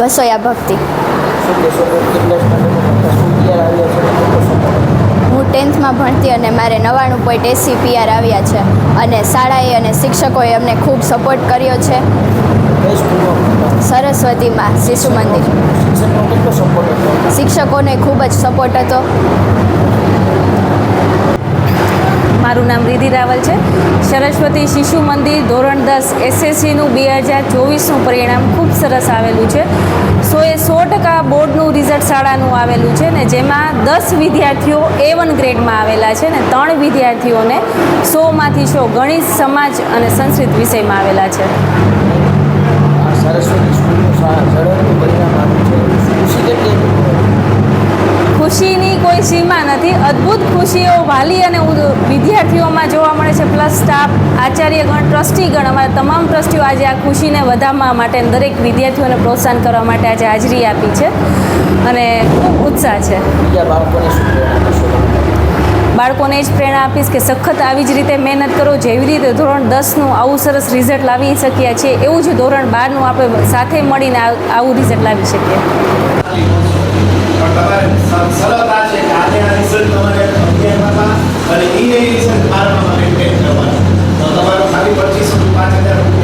વસોયા ભક્તિ હું ટેન્થમાં ભણતી અને મારે નવ્વાણું પોઈન્ટ એસી પીઆર આવ્યા છે. અને શાળાએ અને શિક્ષકોએ અમને ખૂબ સપોર્ટ કર્યો છે? સરસ્વતીમાં શિશુ મંદિર. શિક્ષકોને ખૂબ જ સપોર્ટ હતો. મારું નામ રિધિ રાવલ છે. સરસ્વતી શિશુ મંદિર ધોરણ દસ એસએસસીનું બે હજાર ચોવીસનું પરિણામ ખૂબ સરસ આવેલું છે. સો એ સો ટકા બોર્ડનું રિઝલ્ટ શાળાનું આવેલું છે ને જેમાં દસ વિદ્યાર્થીઓ એ વન ગ્રેડમાં આવેલા છે ને ત્રણ વિદ્યાર્થીઓને સોમાંથી સો ગણિત, સમાજ અને સંસ્કૃત વિષયમાં આવેલા છે. ખુશીની કોઈ સીમા નથી. અદ્ભુત ખુશીઓ વાલી અને વિદ્યાર્થીઓમાં જોવા મળે છે. પ્લસ સ્ટાફ આચાર્યગણ ટ્રસ્ટીગણ અમારા તમામ ટ્રસ્ટીઓ આજે આ ખુશીને વધારવા માટે દરેક વિદ્યાર્થીઓને પ્રોત્સાહન કરવા માટે આજે હાજરી આપી છે અને ખૂબ ઉત્સાહ છે? બાળકોને જ પ્રેરણા આપીશ કે સખત આવી જ રીતે મહેનત કરો. જેવી રીતે ધોરણ દસનું આવું સરસ રિઝલ્ટ લાવી શક્યા છીએ એવું જ ધોરણ બારનું આપણે સાથે મળીને આવું રિઝલ્ટ લાવી શકીએ. ahí le dicen armamento.